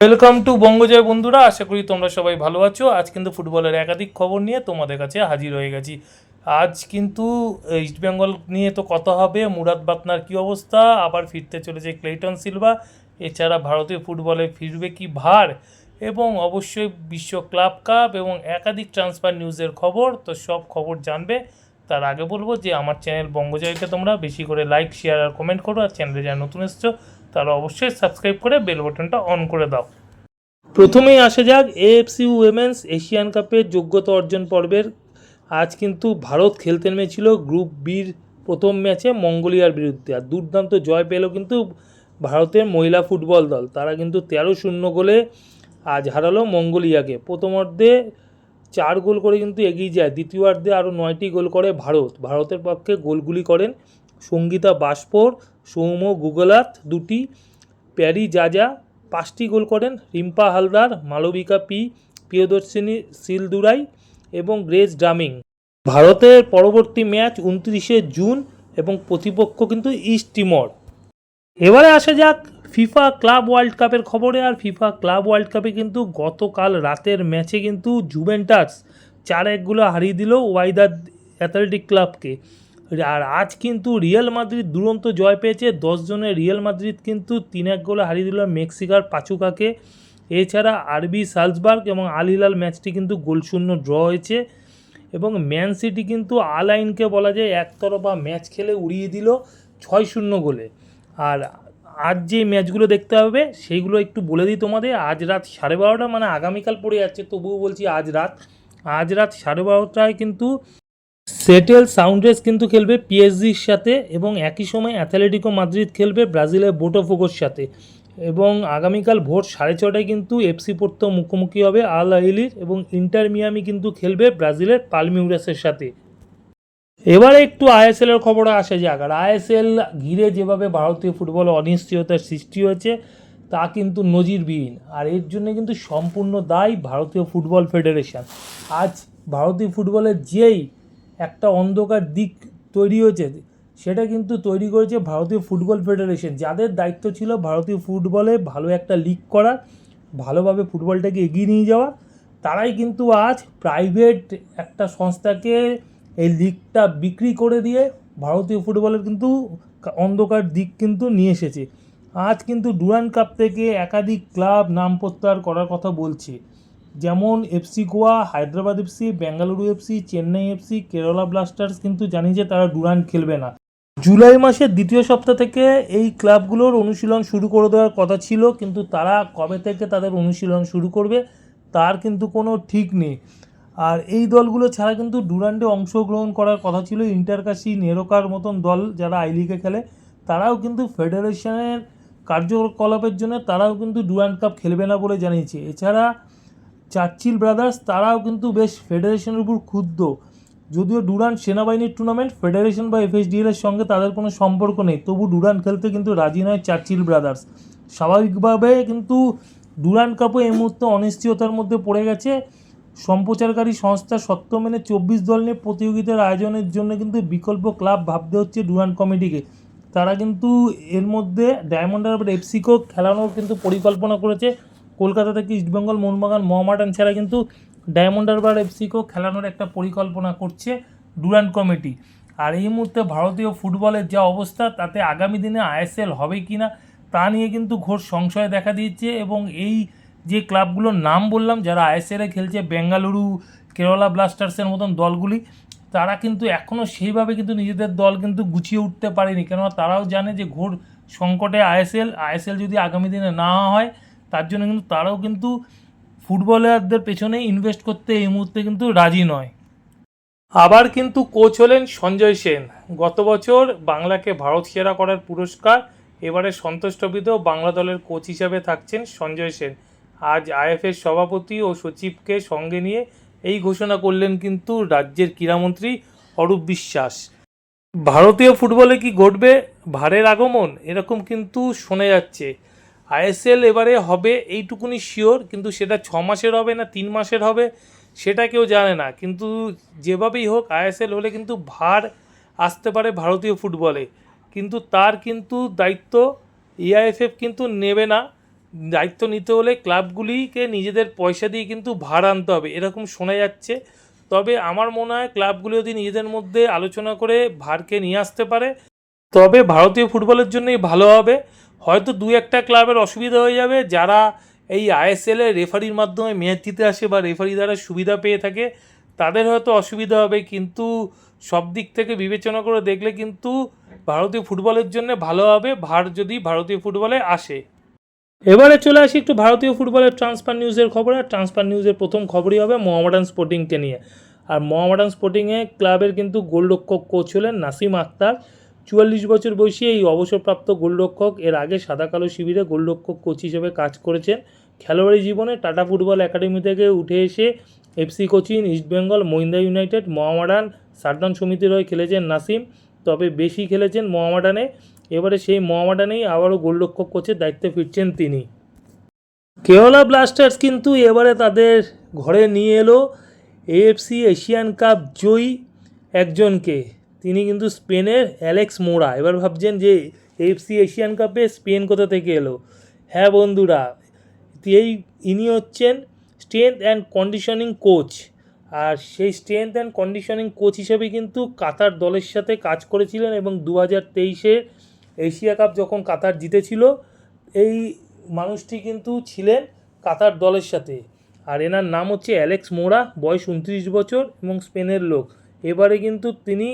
Welcome to বঙ্গজয় বন্ধুরা, আশা করি তোমরা সবাই ভালো আছো। আজ কিন্তু ফুটবলের একাধিক খবর নিয়ে তোমাদের কাছে হাজির হয়ে গেছি। আজ কিন্তু ইস্টবেঙ্গল নিয়ে তো কথা হবে, মুরাদ বাতনার কী অবস্থা, আবার ফিরতে চলেছে ক্লেটন সিলভা এছাড়া ভারতীয় ফুটবলে ফিরবে কি ভার, এবং অবশ্যই বিশ্ব ক্লাব কাপ এবং একাধিক ট্রান্সফার নিউজের খবর, তো সব খবর জানবে। তার আগে বলব যে আমার চ্যানেল বঙ্গজয়কে তোমরা বেশি করে লাইক শেয়ার আর কমেন্ট করো আর চ্যানেলে যারা নতুন এসছো, তারা অবশ্যই সাবস্ক্রাইব করে বেল বাটনটা অন করে দাও। প্রথমেই আসা যাক এএফসি উইমেন্স এশিয়ান কাপের যোগ্যতা অর্জন পর্বের। আজ কিন্তু ভারত খেলতে নেমেছিল গ্রুপ বির প্রথম ম্যাচে মঙ্গোলিয়ার বিরুদ্ধে। আর দুর্দান্ত জয় পেল কিন্তু ভারতের মহিলা ফুটবল দল। তারা কিন্তু তেরো শূন্য গোলে আজ হারালো মঙ্গোলিয়াকে। প্রথমার্ধে চার গোল করে কিন্তু এগিয়ে যায়। দ্বিতীয়ার্ধে আরও নয়টি গোল করে ভারত। ভারতের পক্ষে গোলগুলি করেন সঙ্গীতা বাসপোর, সৌম্য গুগলাত দুটি, প্যারি জাজা পাঁচটি গোল করেন রিম্পা হালদার, মালবিকা পি, প্রিয়দর্শিনী সিলদুরাই এবং গ্রেস ড্রামিং ভারতের পরবর্তী ম্যাচ উনত্রিশে জুন এবং প্রতিপক্ষ কিন্তু ইস্ট টিমর। এবারে আসা যাক ফিফা ক্লাব ওয়ার্ল্ড কাপের খবরে, আর ফিফা ক্লাব ওয়ার্ল্ড কাপে কিন্তু গতকাল রাতের ম্যাচে কিন্তু জুভেন্টাস চার একগুলো হারিয়ে দিল ওয়াইদার অ্যাথলেটিক ক্লাবকে। আর আজ কিন্তু রিয়াল মাদ্রিদ দুরন্ত জয় পেয়েছে। দশ জনের রিয়াল মাদ্রিদ কিন্তু তিন এক গোলে হারিয়ে দিল মেক্সিকার পাচুকাকে। এছাড়া আরবি সালসবার্গ এবং আল হিলাল ম্যাচটি কিন্তু গোলশূন্য ড্র হয়েছে এবং ম্যান সিটি কিন্তু আল আইনকে বলা যায় একতরফা ম্যাচ খেলে উড়িয়ে দিল ছয় শূন্য গোলে। আর আজ যে ম্যাচগুলো দেখতে হবে সেইগুলো একটু বলে দিই তোমাদের। আজ রাত সাড়ে বারোটা মানে আগামীকাল পড়ে যাচ্ছে, তবুও বলছি আজ রাত। আজ রাত সাড়ে বারোটায় কিন্তু সেটেল সাউন্ডরেস কিন্তু খেলবে পিএসজির সাথে এবং একই সময় অ্যাথলেটিকো মাদ্রিদ খেলবে ব্রাজিলের বোটোফোগোর সাথে। এবং আগামীকাল ভোর সাড়ে ছটায় কিন্তু এফসি পোর্তো মুখোমুখি হবে আল আহিলির এবং ইন্টার মিয়ামি কিন্তু খেলবে ব্রাজিলের পালমিউরাসের সাথে। এবারে একটু আইএসএল এর খবরে আসা যাক। আর আইএসএল ঘিরে যেভাবে ভারতীয় ফুটবলে অনিশ্চয়তার সৃষ্টি হয়েছে, তা কিন্তু নজিরবিহীন। আর এর জন্য কিন্তু সম্পূর্ণ দায় ভারতীয় ফুটবল ফেডারেশন। আজ ভারতীয় ফুটবলের যেই একটা অন্ধকার দিক তৈরি হয়েছে, সেটা কিন্তু তৈরি করেছে ভারতীয় ফুটবল ফেডারেশন। যাদের দায়িত্ব ছিল ভারতীয় ফুটবলে ভালো একটা লিগ করা ভালোভাবে ফুটবলটাকে এগিয়ে নিয়ে যাওয়া তারাই কিন্তু আজ প্রাইভেট একটা সংস্থাকে এই লিগটা বিক্রি করে দিয়ে ভারতীয় ফুটবলের কিন্তু অন্ধকার দিক কিন্তু নিয়ে এসেছে। আজ কিন্তু ডুরান কাপ থেকে একাধিক ক্লাব নাম প্রত্যাহার করার কথা বলছে। যেমন FC Goa, Hyderabad FC Bengaluru FC Chennai FC Kerala Blasters কিন্তু জানিয়েছে তারা ডুরান খেলবে না। জুলাই মাসের দ্বিতীয় সপ্তাহ থেকে এই ক্লাবগুলোর অনুশীলন শুরু করে দেওয়ার কথা ছিল, কিন্তু তারা কবে থেকে তাদের অনুশীলন শুরু করবে তার কিন্তু কোনো ঠিক নেই। আর এই দলগুলো ছাড়া কিন্তু ডুরান্ডে অংশগ্রহণ করার কথা ছিল। ইন্টারকাশি নেরোকার মতন দল যারা আই লিগে খেলে, তারাও কিন্তু ফেডারেশনের কার্যকলাপের জন্য তারাও কিন্তু ডুরান্ড কাপ খেলবে না বলে জানিয়েছে। এছাড়া চার্চিল ব্রাদার্স তারাও কিন্তু বেশ ফেডারেশনের উপর ক্ষুব্ধ। যদিও ডুরান্ড সেনাবাহিনীর টুর্নামেন্ট, ফেডারেশন বা এফএসডিএল এর সঙ্গে তাদের কোনো সম্পর্ক নেই, তবু ডুরান্ড খেলতে কিন্তু রাজি নয় চার্চিল ব্রাদার্স। স্বাভাবিকভাবে কিন্তু ডুরান্ড কাপও এই মুহূর্তে অনিশ্চয়তার মধ্যে পড়ে গেছে। সম্প্রচারকারী সংস্থা সত্য মেনে চব্বিশ দল নিয়ে প্রতিযোগিতার আয়োজনের জন্য কিন্তু বিকল্প ক্লাব ভাবতে হচ্ছে ডুরান্ড কমিটিকে। তারা কিন্তু এর মধ্যে ডায়মন্ড হারবার এফসিকেও খেলানোর কিন্তু পরিকল্পনা করেছে। কলকাতা থেকে ইস্টবেঙ্গল মোহনবাগান মহামাডান ছাড়া কিন্তু ডায়মন্ড হারবার এফসিকেও খেলানোর একটা পরিকল্পনা করছে ডুরান্ড কমিটি। আর এই মুহূর্তে ভারতীয় ফুটবলের যা অবস্থা, তাতে আগামী দিনে আইএসএল হবে কি না তা নিয়ে কিন্তু ঘোর সংশয় দেখা দিয়েছে এবং এই যে ক্লাবগুলোর নাম বললাম, যারা আইএসএলে খেলছে, বেঙ্গালুরু, কেরালা ব্লাস্টার্সের মতন দলগুলি, তারা কিন্তু এখনও সেইভাবে কিন্তু নিজেদের দল কিন্তু গুছিয়ে উঠতে পারেনি। কেননা তারাও জানে যে ঘোর সংকটে আইএসএল আইএসএল যদি আগামী দিনে না হয়, তার জন্য কিন্তু তারাও কিন্তু ফুটবলারদের পেছনে ইনভেস্ট করতে এই মুহূর্তে কিন্তু রাজি নয়। আবার কিন্তু কোচ হলেন সঞ্জয় সেন। গত বছর বাংলাকে ভারত সেরা করার পুরস্কার, এবারে সন্তোষ ট্রফিতেও বাংলা দলের কোচ হিসাবে থাকছেন সঞ্জয় সেন। আজ আইএফএর সভাপতি ও সচিবকে সঙ্গে নিয়ে এই ঘোষণা করলেন কিন্তু রাজ্যের ক্রীড়ামন্ত্রী অরূপ বিশ্বাস। ভারতীয় ফুটবলে কি ঘটবে ভারের আগমন? এরকম কিন্তু শোনা যাচ্ছে। আইএসএল এবারে হবে এইটুকুনি শিওর কিন্তু সেটা ছ মাসের হবে না তিন মাসের হবে সেটা কেউ জানে না। কিন্তু যেভাবেই হোক, আইএসএল হলে কিন্তু ভার আসতে পারে ভারতীয় ফুটবলে। কিন্তু তার কিন্তু দায়িত্ব এআইএফএফ কিন্তু নেবে না। দায়িত্ব নিতে হলে ক্লাবগুলিকে নিজেদের পয়সা দিয়ে কিন্তু ভার আনতে হবে, এরকম শোনা যাচ্ছে। তবে আমার মনে হয় ক্লাবগুলি যদি নিজেদের মধ্যে আলোচনা করে ভারকে নিয়ে আসতে পারে, তবে ভারতীয় ফুটবলের জন্যই ভালো হবে। হয়তো দু একটা ক্লাবের অসুবিধা হয়ে যাবে, যারা এই আইএসএল রেফারির মাধ্যমে ম্যাচ জিতে আসে বা রেফারি দ্বারা সুবিধা পেয়ে থাকে, তাদের হয়তো অসুবিধা হবে। কিন্তু সব দিক থেকে বিবেচনা করে দেখলে কিন্তু ভারতীয় ফুটবলের জন্য ভালো হবে। ভার যদি ভারতীয় ফুটবলে আসে। এবারে চলে আসি একটু ভারতীয় ফুটবলের ট্রান্সফার নিউজের খবর। আর ট্রান্সফার নিউজের প্রথম খবরই হবে মোহামেডান স্পোর্টিংকে নিয়ে। আর মোহামেডান স্পোর্টিংয়ে ক্লাবের কিন্তু গোলরক্ষক কোচ হলেন নাসিম আক্তার চুয়াল্লিশ বছর বয়সী এই অবসরপ্রাপ্ত গোলরক্ষক, এর আগে সাদা কালো শিবিরে গোলরক্ষক কোচ হিসেবে কাজ করেছেন। খেলোয়াড়ি জীবনে টাটা ফুটবল একাডেমি থেকে উঠে এসে এফসি কোচিন ইস্টবেঙ্গল মহিন্দা ইউনাইটেড মোহামেডান সারদান সমিতির হয়ে খেলেছেন নাসিম। তবে বেশি খেলেছেন মোহামেডানে এবারে সেই মোহামেডানেই আবারও গোলরক্ষক কোচের দায়িত্বে ফিরছেন তিনি। কেওলা ব্লাস্টার্স কিন্তু এবারে তাদের ঘরে নিয়ে এলো এএফসি এশিয়ান কাপ জয়ী একজনকে। তিনি কিন্তু স্পেনের অ্যালেক্স মোরা। এবার ভাবছেন যে এএফসি এশিয়ান কাপে স্পেন কোথা থেকে এলো? হ্যাঁ বন্ধুরা, এই ইনি হচ্ছেন স্ট্রেংথ অ্যান্ড কন্ডিশনিং কোচ আর সেই স্ট্রেংথ অ্যান্ড কন্ডিশনিং কোচ হিসেবে কিন্তু কাতার দলের সাথে কাজ করেছিলেন এবং দু হাজার তেইশে এশিয়া কাপ যখন কাতার জিতেছিল, এই মানুষটি কিন্তু ছিলেন কাতার দলের সাথে। আর এনার নাম হচ্ছে অ্যালেক্স মোরা, বয়স উনত্রিশ বছর এবং স্পেনের লোক। এবারে কিন্তু তিনি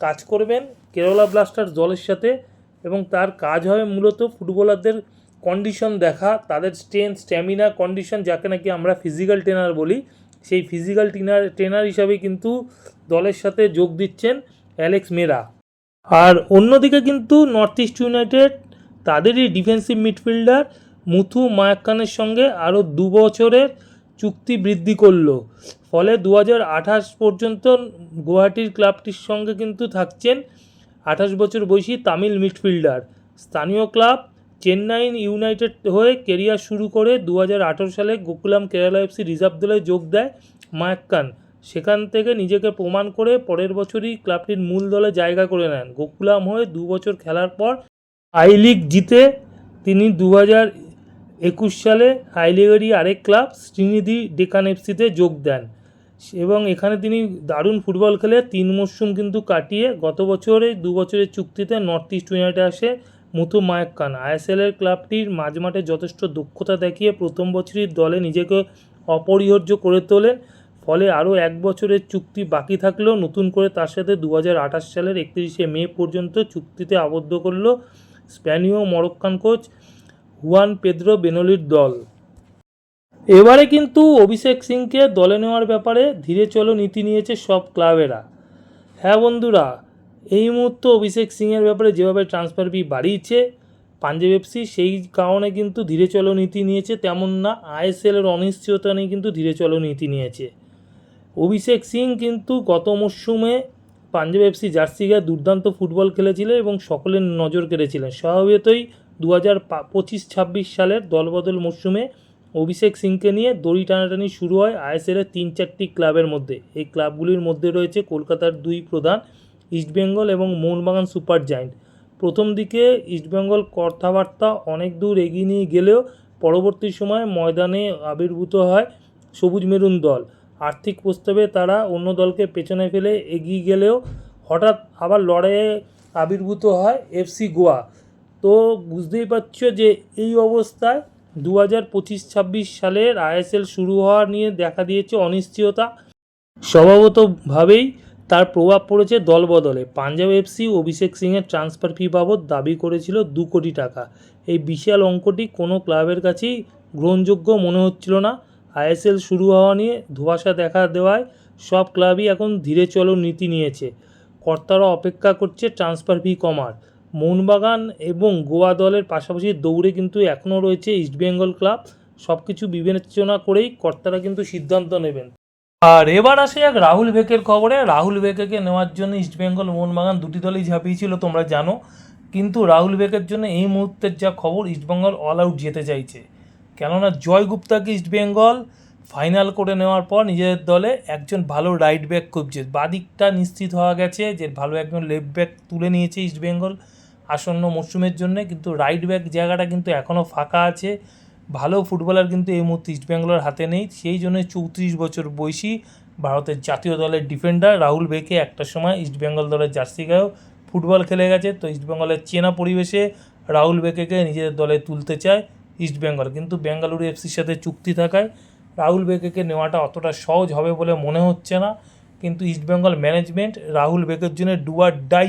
কাজ করবেন কেরালা ব্লাস্টার্স দলের সাথে এবং তার কাজ হবে মূলত ফুটবলারদের কন্ডিশন দেখা, তাদের স্ট্রেংথ স্ট্যামিনা কন্ডিশন যাকে নাকি আমরা ফিজিক্যাল ট্রেনার বলি। সেই ফিজিক্যাল ট্রেনার ট্রেনার হিসাবে কিন্তু দলের সাথে যোগ দিচ্ছেন অ্যালেক্স মেরা। আর অন্যদিকে কিন্তু নর্থ ইস্ট ইউনাইটেড তাদেরই ডিফেন্সিভ মিডফিল্ডার মুথু মায়াক্কানের সঙ্গে আরও দু বছরের চুক্তি বৃদ্ধি করল। ফলে দু আঠাশ পর্যন্ত গুয়াহাটির ক্লাবটির সঙ্গে কিন্তু থাকছেন আঠাশ বছর বয়সী তামিল মিডফিল্ডার স্থানীয় ক্লাব চেন্নাইন ইউনাইটেড হয়ে কেরিয়ার শুরু করে দু হাজার আঠারো সালে গোকুলাম কেরালা এফসি রিজার্ভ দলে যোগ দেয় মায়াক্কান। সেখান থেকে নিজেকে প্রমাণ করে পরের বছরই ক্লাবটির মূল দলে জায়গা করে নেন। গোকুলাম হয়ে দু বছর খেলার পর আই লিগ জিতে তিনি দু হাজার একুশ সালে আই লিগেরই আরেক ক্লাব শ্রীনিধি ডেকান এফসিতে যোগ দেন এবং এখানে তিনি দারুণ ফুটবল খেলে তিন মরশুম কিন্তু কাটিয়ে গত বছরে দু বছরের চুক্তিতে নর্থ ইস্ট ইউনাইটেড আসে মুথু মায়াক্কান আইএসএলের ক্লাবটির মাঝমাঠে যথেষ্ট দক্ষতা দেখিয়ে প্রথম বছরই দলে নিজেকে অপরিহার্য করে তোলেন। ফলে আরও এক বছরের চুক্তি বাকি থাকলেও নতুন করে তার সাথে দু হাজার আঠাশ সালের একত্রিশে মে পর্যন্ত চুক্তিতে আবদ্ধ করল স্প্যানীয় মরক্কান কোচ হুয়ান পেদ্রো বেনোলির দল। এবারে কিন্তু অভিষেক সিংকে দলে নেওয়ার ব্যাপারে ধীরে চলো নীতি নিয়েছে সব ক্লাবেরা। হ্যাঁ বন্ধুরা, এই মুহূর্তে অভিষেক সিংয়ের ব্যাপারে যেভাবে ট্রান্সফার ফি বাড়িয়েছে, পাঞ্জাব এফসি সেই কারণে কিন্তু ধীরে চলো নীতি নিয়েছে, তেমন না আইএসএলের অনিশ্চয়তা নিয়ে কিন্তু ধীরে চলো নীতি নিয়েছে। অভিষেক সিং কিন্তু গত মরশুমে পাঞ্জাব এফসি জার্সি গায়ে দুর্দান্ত ফুটবল খেলেছিল এবং সকলের নজর কেড়েছিলেন। স্বভাবতই দু হাজার পঁচিশ ছাব্বিশ সালের দলবদল মরশুমে অভিষেক সিংকে নিয়ে দড়ি টানাটানি শুরু হয় আইএসএলের তিন চারটি ক্লাবের মধ্যে। এই ক্লাবগুলির মধ্যে রয়েছে কলকাতার দুই প্রধান ইস্টবেঙ্গল এবং মোহনবাগান সুপার জায়েন্ট। প্রথম দিকে ইস্টবেঙ্গল কথাবার্তা অনেক দূর এগিয়ে নিয়ে গেলেও পরবর্তী সময়ে ময়দানে আবির্ভূত হয় সবুজ মেরুন দল। আর্থিক প্রস্তাবে তারা অন্য দলকে পেছনে ফেলে এগিয়ে গেলেও হঠাৎ আবার লড়াইয়ে আবির্ভূত হয় এফসি গোয়া। তো বুঝতেই পারছ যে এই অবস্থায় দু হাজার পঁচিশ ছাব্বিশ সালের আইএসএল শুরু হওয়া নিয়ে দেখা দিয়েছে অনিশ্চয়তা। স্বভাবতভাবেই তার প্রভাব পড়েছে দল বদলে। পাঞ্জাব এফসি অভিষেক সিংয়ের ট্রান্সফার ফি বাবদ দাবি করেছিল দু কোটি টাকা। এই বিশাল অঙ্কটি কোনো ক্লাবের কাছেই গ্রহণযোগ্য মনে হচ্ছিল না। আইএসএল শুরু হওয়া নিয়ে ধোঁয়াশা দেখা দেওয়ায় সব ক্লাবই এখন ধীরে চলো নীতি নিয়েছে। কর্তারা অপেক্ষা করছে ট্রান্সফার ফি কমার। মোহনবাগান এবং গোয়া দলের পাশাপাশি দৌড়ে কিন্তু এখনও রয়েছে ইস্টবেঙ্গল ক্লাব। সব কিছু বিবেচনা করেই কর্তারা কিন্তু সিদ্ধান্ত নেবেন। আর এবার আসে এক রাহুল ভেকের খবরে। রাহুল ভেকেকে নেওয়ার জন্য ইস্টবেঙ্গল মোহনবাগান দুটি দলই ঝাঁপিয়েছিল, তোমরা জানো। কিন্তু রাহুল ভেকের জন্য এই মুহূর্তের যা খবর ইস্টবেঙ্গল অল আউট যেতে চাইছে। কেননা জয় গুপ্তাকে ইস্টবেঙ্গল ফাইনাল করে নেওয়ার পর নিজেদের দলে একজন ভালো রাইট ব্যাক খুঁজছে বাদিকটা নিশ্চিত হওয়া গেছে যে ভালো একজন লেফট ব্যাক তুলে নিয়েছে ইস্টবেঙ্গল আসন্ন মরশুমের জন্য, কিন্তু রাইট ব্যাক জায়গাটা কিন্তু এখনও ফাঁকা আছে। ভালো ফুটবলার কিন্তু এই মুহূর্তে ইস্টবেঙ্গলের হাতে নেই। সেই জন্য চৌত্রিশ বছর বয়সী ভারতের জাতীয় দলের ডিফেন্ডার রাহুল বেকে একটা সময় ইস্টবেঙ্গল দলের জার্সি গায়েও ফুটবল খেলে গেছে। তো ইস্টবেঙ্গলের চেনা পরিবেশে রাহুল বেকেকে নিজেদের দলে তুলতে চায়। ইস্টবেঙ্গল কিন্তু বেঙ্গালুরু এফসির সাথে চুক্তি থাকায় রাহুল বেকেকে নেওয়াটা অতটা সহজ হবে বলে মনে হচ্ছে না। কিন্তু ইস্টবেঙ্গল ম্যানেজমেন্ট রাহুল বেকের জন্য ডুয়ার ডাই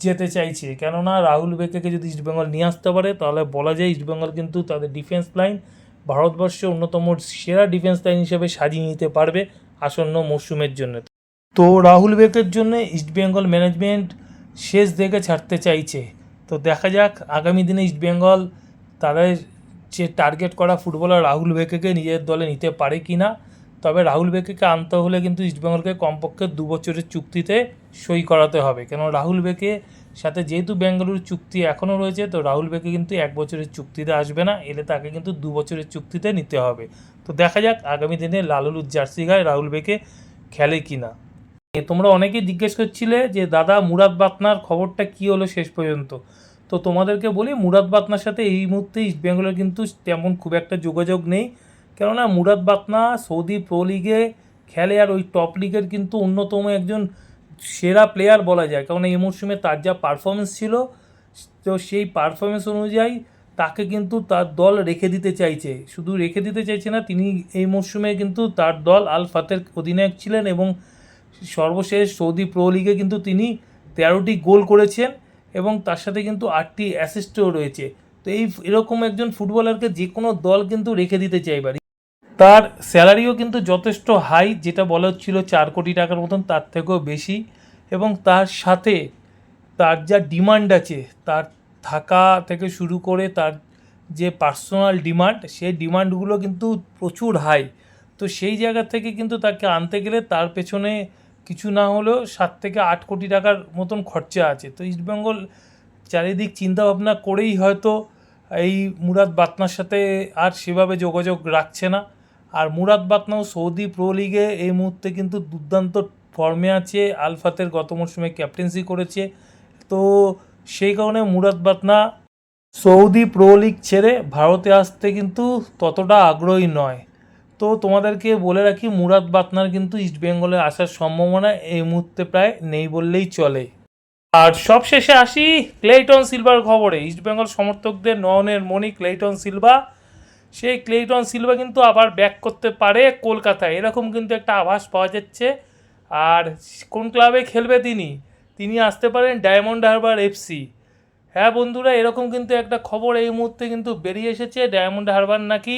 যেতে চাইছে। কেননা রাহুল বেকেকে যদি ইস্টবেঙ্গল নিয়ে আসতে পারে, তাহলে বলা যায় ইস্টবেঙ্গল কিন্তু তাদের ডিফেন্স লাইন ভারতবর্ষের অন্যতম সেরা ডিফেন্স লাইন হিসেবে সাজিয়ে নিতে পারবে আসন্ন মরশুমের জন্য। তো রাহুল বেকের জন্য ইস্টবেঙ্গল ম্যানেজমেন্ট শেষ দেখে ছাড়তে চাইছে। তো দেখা যাক, আগামী দিনে ইস্টবেঙ্গল তাদের যে টার্গেট করা ফুটবলার রাহুল বেকেকে নিজের দলে নিতে পারে কি না তবে রাহুল বেকেকে আনতে হলে কিন্তু ইস্টবেঙ্গলকে কমপক্ষে দু বছরের চুক্তিতে সই করাতে হবে। কেন রাহুল বেকে সাথে যেহেতু বেঙ্গালুরু চুক্তি এখনও রয়েছে, তো রাহুল বেকে কিন্তু এক বছরের চুক্তিতে আসবে না, এলে তাকে কিন্তু দু বছরের চুক্তিতে নিতে হবে। তো দেখা যাক আগামী দিনে লালুলুর জার্সি গায়ে রাহুল বেকে খেলে কি না তোমরা অনেকেই জিজ্ঞেস করছিলে যে, দাদা মুরাদ বাতনার খবরটা কি হলো শেষ পর্যন্ত? তো তোমাদেরকে বলি, মুরাদ বাতনার সাথে এই মুহূর্তে ইস্ট বেঙ্গলের কিন্তু তেমন খুব একটা যোগাযোগ নেই। কেননা মুরাদ বাতনা সৌদি প্রো লিগে খেলে আর ওই টপ লিগের কিন্তু অন্যতম একজন সেরা প্লেয়ার বলা যায়। কারণ এই মরশুমে তার যা পারফরমেন্স ছিল, তো সেই পারফরমেন্স অনুযায়ী তাকে কিন্তু তার দল রেখে দিতে চাইছে। শুধু রেখে দিতে চাইছে না, তিনি এই মরশুমে কিন্তু তার দল আল ফাতের অধিনায়ক ছিলেন এবং সর্বশেষ সৌদি প্রো লিগে কিন্তু তিনি তেরোটি গোল করেছেন। এবং তার সাথে কিন্তু আটটি অ্যাসিস্টও রয়েছে। তো এই এরকম একজন ফুটবলারকে যে কোনো দল কিন্তু রেখে দিতে চাইবার তার স্যালারিও কিন্তু যথেষ্ট হাই, যেটা বলা হচ্ছিল চার কোটি টাকার মতন, তার থেকেও বেশি। এবং তার সাথে তার যা ডিমান্ড আছে, তার থাকা থেকে শুরু করে তার যে পার্সোনাল ডিমান্ড, সেই ডিমান্ডগুলো কিন্তু প্রচুর হাই। তো সেই জায়গা থেকে কিন্তু তাকে আনতে গেলে তার পেছনে কিছু না হলেও সাত থেকে আট কোটি টাকার মতন খরচা আছে। তো ইস্টবেঙ্গল চারিদিক চিন্তাভাবনা করেই হয়তো এই মুরাদ বাতনার সাথে আর সেভাবে যোগাযোগ রাখছে না। আর মুরাদ বাতনাও সৌদি প্রো লিগে এই মুহূর্তে কিন্তু দুর্দান্ত ফর্মে আছে। আলফাতের গত মরশুমে ক্যাপ্টেন্সি করেছে। তো সেই কারণে Murad Batna Saudi Pro League ছেড়ে ভারতে আসতে কিন্তু ততটা আগ্রহী নয়। তো তোমাদেরকে বলে রাখি, মুরাদ বাতনার কিন্তু ইস্টবেঙ্গলে আসার সম্ভাবনা এই মুহূর্তে প্রায় নেই বললেই চলে। আর সবশেষে আসি ক্লেইটন সিলভার খবরে। ইস্টবেঙ্গল সমর্থকদের নয়নের মণি ক্লেইটন সিলভা সেই ক্লেইটন সিলভা কিন্তু আবার ব্যাক করতে পারে কলকাতায়। এরকম কিন্তু একটা আভাস পাওয়া যাচ্ছে। আর কোন ক্লাবে খেলবে তিনি? তিনি আসতে পারেন ডায়মন্ড হারবার এফসি হ্যাঁ বন্ধুরা, এরকম কিন্তু একটা খবর এই মুহূর্তে কিন্তু বেরিয়ে এসেছে। ডায়মন্ড হারবার নাকি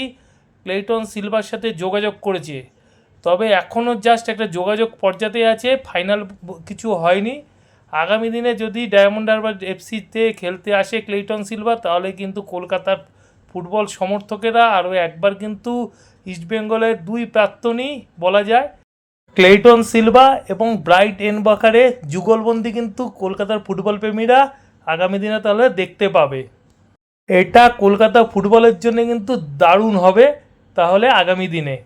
ক্লেইটন সিলভার সাথে যোগাযোগ করেছে। তবে এখনও জাস্ট একটা যোগাযোগ পর্যাতে আছে, ফাইনাল কিছু হয়নি। আগামী দিনে যদি ডায়মন্ড হারবার এফসিতে খেলতে আসে ক্লেইটন সিলভা তাহলে কিন্তু কলকাতার ফুটবল সমর্থকেরা আরও একবার কিন্তু ইস্টবেঙ্গলের দুই প্রাক্তনই বলা যায় ক্লেইটন সিলভা এবং ব্রাইট এন এনবাকারে যুগলবন্দি কিন্তু কলকাতার ফুটবল প্রেমীরা আগামী দিনে তাহলে দেখতে পাবে। এটা কলকাতা ফুটবলের জন্য কিন্তু দারুণ হবে। তাহলে আগামী দিনে।